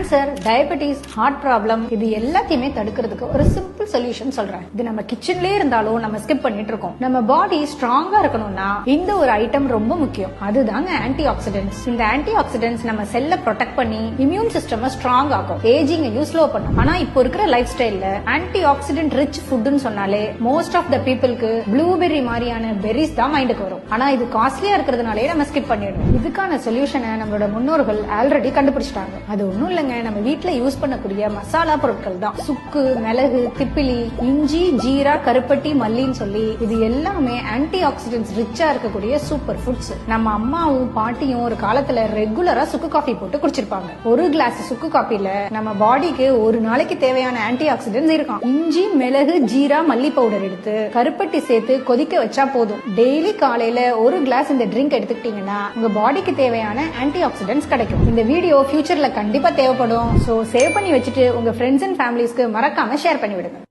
Cancer diabetes heart problem இது எல்லாத்தையுமே தடுக்கிறதுக்கு ஒரு சிம்பிள் சொல்யூஷன் சொல்றேன். இது நம்ம கிச்சன்லயே இருந்தாலும் நம்ம ஸ்கிப் பண்ணிட்டு இருக்கோம் நம்ம பாடி ஸ்ட்ராங்கா இருக்கணும்னா இந்த ஒரு ஐட்டம் ரொம்ப முக்கியம். அதுதாங்க ஆன்டி ஆக்சிடென்ட்ஸ் இந்த ஆன்டி ஆக்சிடென்ட்ஸ் நம்ம செல்ல ப்ரொடெக்ட் பண்ணி இம்யூன் சிஸ்டம் ஸ்ட்ராங் ஆகும் ஏஜிங்கையும் ஸ்லோ பண்ணும். ஆனா இப்போ இருக்கிற லைஃப் ஸ்டைல்ல ஆன்டி ஆக்சிடென்ட் ரிச் ஃபுட்னு சொன்னாலே மோஸ்ட் ஆஃப் த பீப்புளுக்கு ப்ளூபெர்ரி மாதிரியான பெரிஸ் தான் மைண்டுக்கு வரும். ஆனா இது காஸ்ட்லியா இருக்கிறதுனாலே நம்ம ஸ்கிப் பண்ணிடுவோம் இதுக்கான சொல்யூஷனை நம்மளோட முன்னோர்கள் ஆல்ரெடி கண்டுபிடிச்சிட்டாங்க. அது ஒண்ணும் இல்லைங்க. நம்ம வீட்டில் யூஸ் பண்ணக்கூடிய மசாலா பொருட்கள் தான். சுக்கு மிளகு திப்பிலி இஞ்சி ஜீரா கருப்பட்டி மல்லின்னு சொல்லி இது எல்லாமே ஆன்டி ஆக்சிடென்ட்ஸ் ரிச்சா இருக்கக்கூடிய சூப்பர் ஃபுட்ஸ் நம்ம அம்மாவும் பாட்டியும் ஒரு காலத்துல ரெகுலரா சுக்கு காஃபி போட்டு குடிச்சிருப்பாங்க. ஒரு கிளாஸ் சுக்கு காஃபில நம்ம பாடிக்கு ஒரு நாளைக்கு தேவையான ஆன்டி ஆக்சிடென்ட்ஸ் இருக்கும். இஞ்சி மிளகு ஜீரா மல்லி பவுடர் எடுத்து கருப்பட்டி சேர்த்து கொதிக்க வச்சா போதும். டெய்லி காலையில ஒரு கிளாஸ் இந்த ட்ரிங்க் எடுத்துக்கிட்டீங்கன்னா உங்க பாடிக்கு தேவையான ஆன்டி ஆக்சிடென்ட்ஸ் கிடைக்கும். இந்த வீடியோ ஃபியூச்சர்ல கண்டிப்பா தேவைப்படும். சோ சேவ் பண்ணி வச்சுட்டு உங்க ஃப்ரெண்ட்ஸ் அண்ட் ஃபேமிலிஸ்க்கு மறக்காம ஷேர் பண்ணி விடுங்க